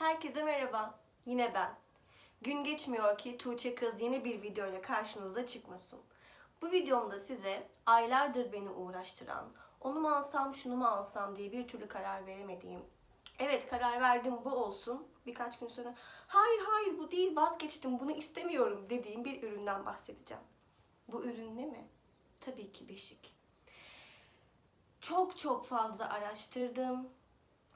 Herkese merhaba. Yine ben. Gün geçmiyor ki Tuğçe Kız yeni bir video ile karşınıza çıkmasın. Bu videomda size aylardır beni uğraştıran, onu mu alsam şunu mu alsam diye bir türlü karar veremediğim, evet karar verdim bu olsun, birkaç gün sonra hayır hayır bu değil vazgeçtim bunu istemiyorum dediğim bir üründen bahsedeceğim. Bu ürün ne mi? Tabii ki beşik. Çok çok fazla araştırdım.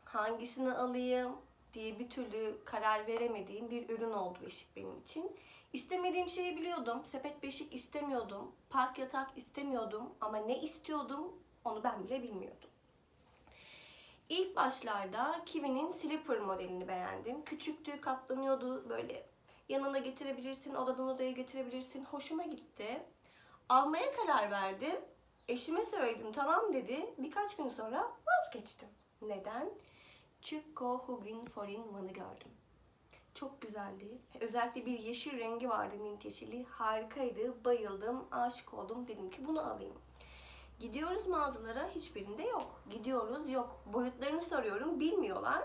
Hangisini alayım diye bir türlü karar veremediğim bir ürün oldu beşik benim için. İstemediğim şeyi biliyordum. Sepet beşik istemiyordum. Park yatak istemiyordum. Ama ne istiyordum onu ben bile bilmiyordum. İlk başlarda Kiwi'nin Slipper modelini beğendim. Küçüktü, katlanıyordu. Böyle yanına getirebilirsin, odadan odaya götürebilirsin. Hoşuma gitti. Almaya karar verdim. Eşime söyledim tamam dedi. Birkaç gün sonra vazgeçtim. Neden? Çünkü Hugin Forin Van'ı gördüm. Çok güzeldi. Özellikle bir yeşil rengi vardı mint yeşili. Harikaydı. Bayıldım. Aşık oldum. Dedim ki bunu alayım. Gidiyoruz mağazalara hiçbirinde yok. Gidiyoruz yok. Boyutlarını soruyorum bilmiyorlar.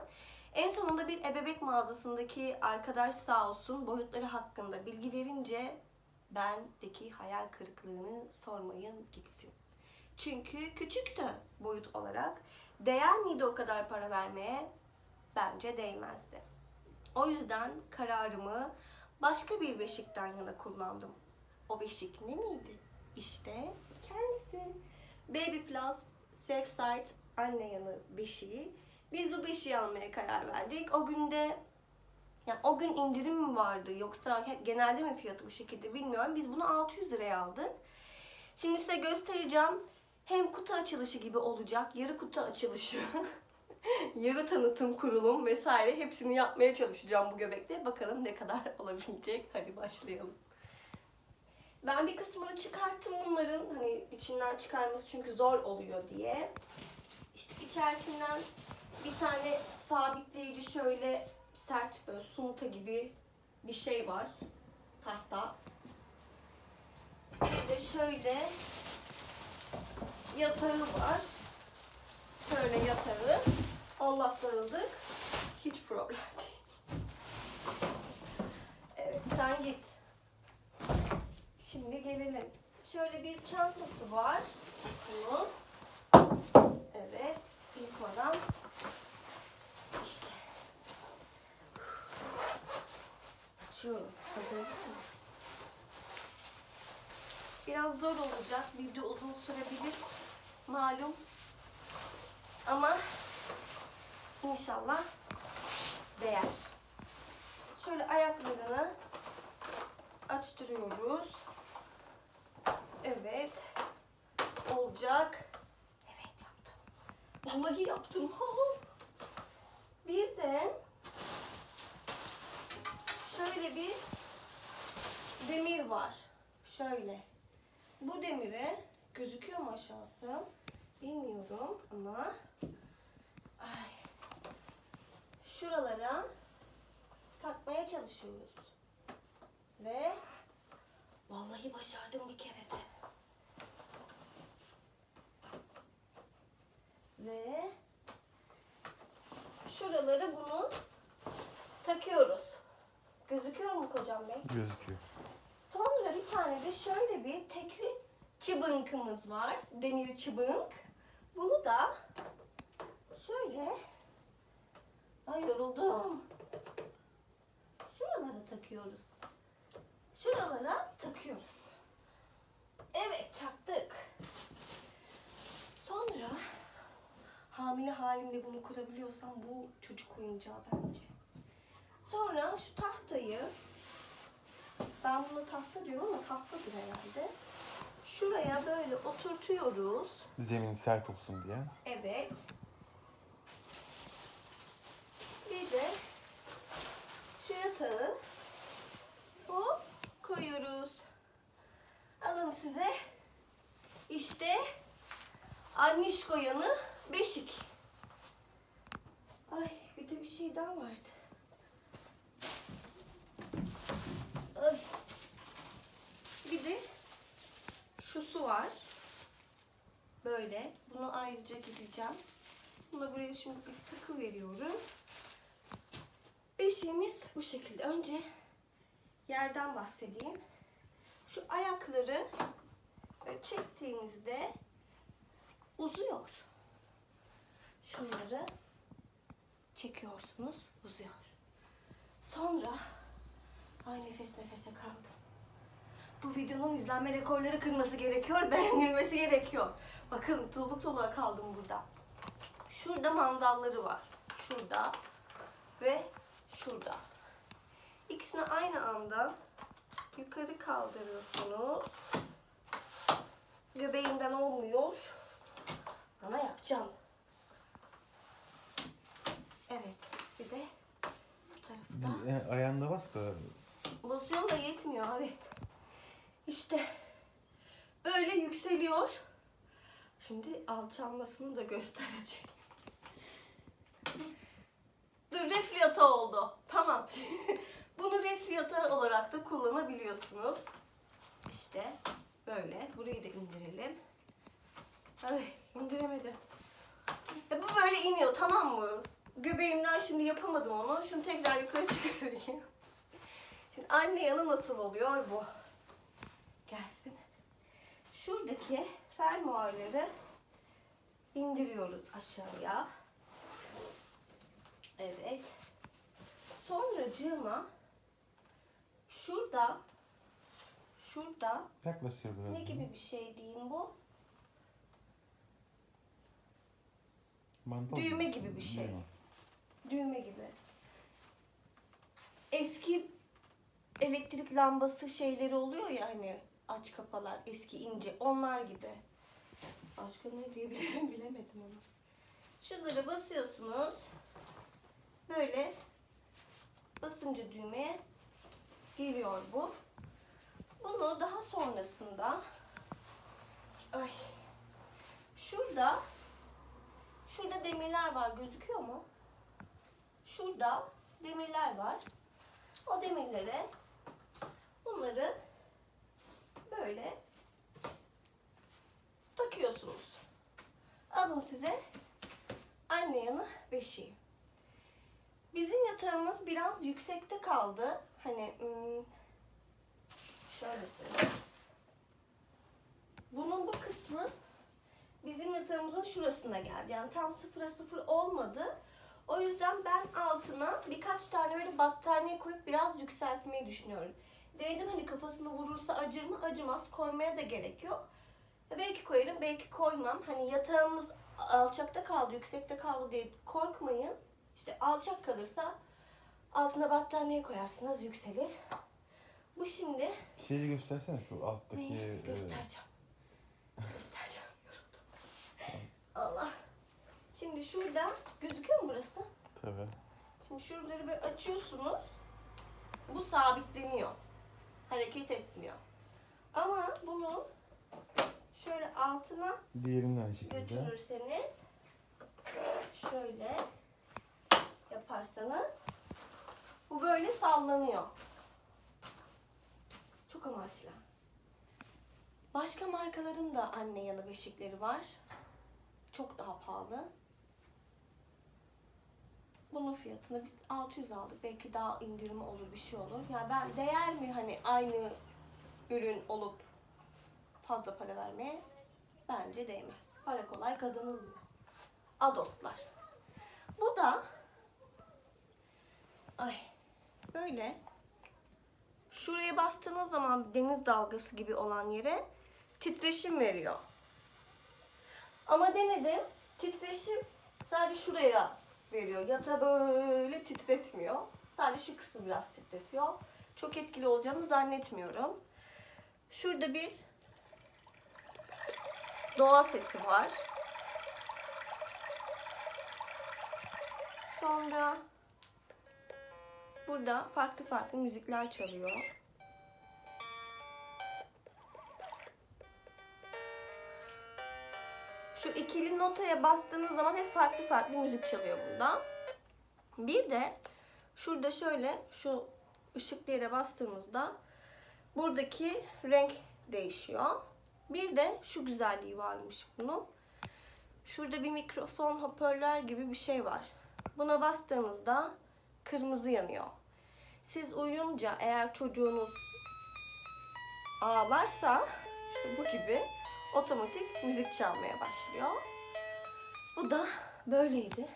En sonunda bir ebebek mağazasındaki arkadaş sağ olsun boyutları hakkında bilgi verince bendeki hayal kırıklığını sormayın gitsin. Çünkü küçüktü boyut olarak. Değer miydi o kadar para vermeye? Bence değmezdi. O yüzden kararımı başka bir beşikten yana kullandım. O beşik ne miydi? İşte kendisi. Baby Plus Safe Side anne yanı beşiği. Biz bu beşiği almaya karar verdik. O günde yani o gün indirim mi vardı yoksa genelde mi fiyatı bu şekilde bilmiyorum. Biz bunu 600 liraya aldık. Şimdi size göstereceğim. Hem kutu açılışı gibi olacak, yarı kutu açılışı, yarı tanıtım kurulum vesaire hepsini yapmaya çalışacağım bu göbekte. Bakalım ne kadar olabilecek. Hadi başlayalım. Ben bir kısmını çıkarttım bunların hani içinden çıkarması çünkü zor oluyor diye. İşte içerisinden bir tane sabitleyici şöyle sert böyle sunta gibi bir şey var. Tahta. De şöyle yatağı var. Şöyle yatağı. Allah darıldık. Hiç problem değil. Evet sen git. Şimdi gelelim. Şöyle bir çantası var. Bunun. Evet. ilk olan işte. Açıyorum. Hazır mısınız? Biraz zor olacak. Video uzun sürebilir. Malum. Ama inşallah değer. Şöyle ayaklarını açtırıyoruz. Evet. Olacak. Evet yaptım. Vallahi yaptım. Bir de şöyle bir demir var. Şöyle. Bu demire gözüküyor mu aşağısı? Bilmiyorum ama ay, şuralara takmaya çalışıyoruz. Ve vallahi başardım bir kere de. Ve şuraları bunu takıyoruz. Gözüküyor mu kocam bey? Gözüküyor. Sonra bir tane de şöyle bir tekli çıbınkımız var. Demir çıbınk. Bunu da şöyle ay yoruldum. Şuralara takıyoruz. Şuralara takıyoruz. Evet taktık. Sonra hamile halimle bunu kurabiliyorsam bu çocuk oyuncağı bence. Sonra şu tahtayı ben bunu tahta diyorum ama tahtadır herhalde. Şuraya böyle oturtuyoruz. Zemin sert olsun diye. Evet. Bir de şu yatağı hop koyuyoruz. Alın size işte Annişko yanı beşik. Ay bir de bir şey daha vardı. Ay. Bir de şu su var. Böyle. Bunu ayrıca gideceğim. Bunu buraya şimdi bir takı veriyorum. beşiğimiz bu şekilde. Önce yerden bahsedeyim. Şu ayakları böyle çektiğinizde uzuyor. Şunları çekiyorsunuz, uzuyor. Sonra ay nefes nefese kaldım. Bu videonun izlenme rekorları kırması gerekiyor, beğenilmesi gerekiyor. Bakın tuluk tuluğa kaldım burada. Şurada mandalları var. Şurada ve şurada. İkisini aynı anda yukarı kaldırıyorsunuz. Göbeğinden olmuyor. Ama yapacağım. Evet. Bir de bu tarafı da. Ayağında bassa Basıyorum da yetmiyor evet. İşte böyle yükseliyor. Şimdi alçalmasını da göstereceğim. Dur yatağı oldu. Tamam. Bunu yatağı olarak da kullanabiliyorsunuz. İşte böyle. Burayı da indirelim. Ay indiremedim. Ya bu böyle iniyor tamam mı? Göbeğimden şimdi yapamadım onu. Şunu tekrar yukarı çıkarayım. Şimdi anne yanı nasıl oluyor bu? Şuradaki fermuarları indiriyoruz aşağıya. Evet. Sonra cığıma şurada şurada yaklaşıyor biraz. ne gibi bir şey diyeyim bu? Mantal düğme mı? gibi bir şey. Düğme. Düğme gibi. Eski elektrik lambası şeyleri oluyor ya hani aç kapalar eski ince onlar gibi. Başka ne diyebilirim bilemedim onu. Şunları basıyorsunuz. Böyle basınca düğmeye geliyor bu. Bunu daha sonrasında ay şurada şurada demirler var gözüküyor mu? Şurada demirler var. O demirlere bunları böyle takıyorsunuz. Alın size anne yanı beşiği. Bizim yatağımız biraz yüksekte kaldı. Hani hmm, şöyle söyleyeyim. Bunun bu kısmı bizim yatağımızın şurasına geldi. Yani tam sıfıra sıfır olmadı. O yüzden ben altına birkaç tane böyle battaniye koyup biraz yükseltmeyi düşünüyorum. Denedim hani kafasını vurursa acır mı? Acımaz. Koymaya da gerek yok. Belki koyarım, belki koymam. Hani yatağımız alçakta kaldı, yüksekte kaldı diye korkmayın. İşte alçak kalırsa altına battaniye koyarsınız, yükselir. Bu şimdi Şeyi göstersene şu alttaki. Neyi? e, Göstereceğim. Göstereceğim. Yoruldum. Allah. Şimdi şurada gözüküyor mu burası? Tabii. Şimdi şuraları böyle açıyorsunuz. Bu sabitleniyor. Hareket etmiyor. Ama bunu şöyle altına Diğerinden aynı şekilde. götürürseniz şöyle yaparsanız bu böyle sallanıyor. Çok amaçlı. Başka markaların da anne yanı beşikleri var. Çok daha pahalı. Bunun fiyatını biz 600 aldık. Belki daha indirimi olur, bir şey olur. Yani ben değer mi hani aynı ürün olup fazla para vermeye? Bence değmez. Para kolay kazanılmıyor. Adoslar. Bu da ay böyle şuraya bastığınız zaman deniz dalgası gibi olan yere titreşim veriyor. Ama denedim. Titreşim sadece şuraya veriyor. Yatağı böyle titretmiyor. Sadece şu kısmı biraz titretiyor. Çok etkili olacağını zannetmiyorum. Şurada bir doğa sesi var. Sonra burada farklı farklı müzikler çalıyor. İkili notaya bastığınız zaman hep farklı farklı müzik çalıyor burada. Bir de şurada şöyle şu ışıklı yere bastığımızda buradaki renk değişiyor. Bir de şu güzelliği varmış bunun. Şurada bir mikrofon hoparlör gibi bir şey var. Buna bastığınızda kırmızı yanıyor. Siz uyuyunca eğer çocuğunuz ağlarsa işte bu gibi otomatik müzik çalmaya başlıyor. Bu da böyleydi.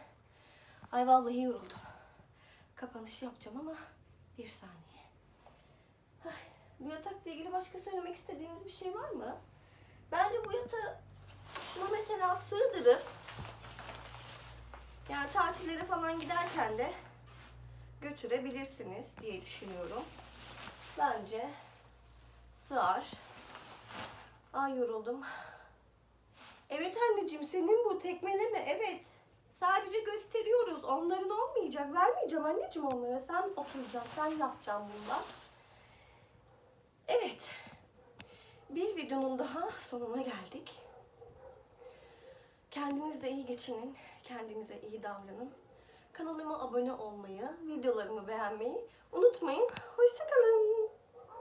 Ay vallahi yoruldum. Kapanış yapacağım ama bir saniye. Ay, bu yatakla ilgili başka söylemek istediğiniz bir şey var mı? Bence bu yatağı şuna mesela sığdırıp yani tatillere falan giderken de götürebilirsiniz diye düşünüyorum. Bence sığar. Ay yoruldum. Evet anneciğim senin bu tekmeleme evet. Sadece gösteriyoruz. Onların olmayacak. Vermeyeceğim anneciğim onlara. Sen oturacaksın. Sen yapacaksın bunlar. Evet. Bir videonun daha sonuna geldik. Kendinizle iyi geçinin. Kendinize iyi davranın. Kanalıma abone olmayı, videolarımı beğenmeyi unutmayın. Hoşçakalın.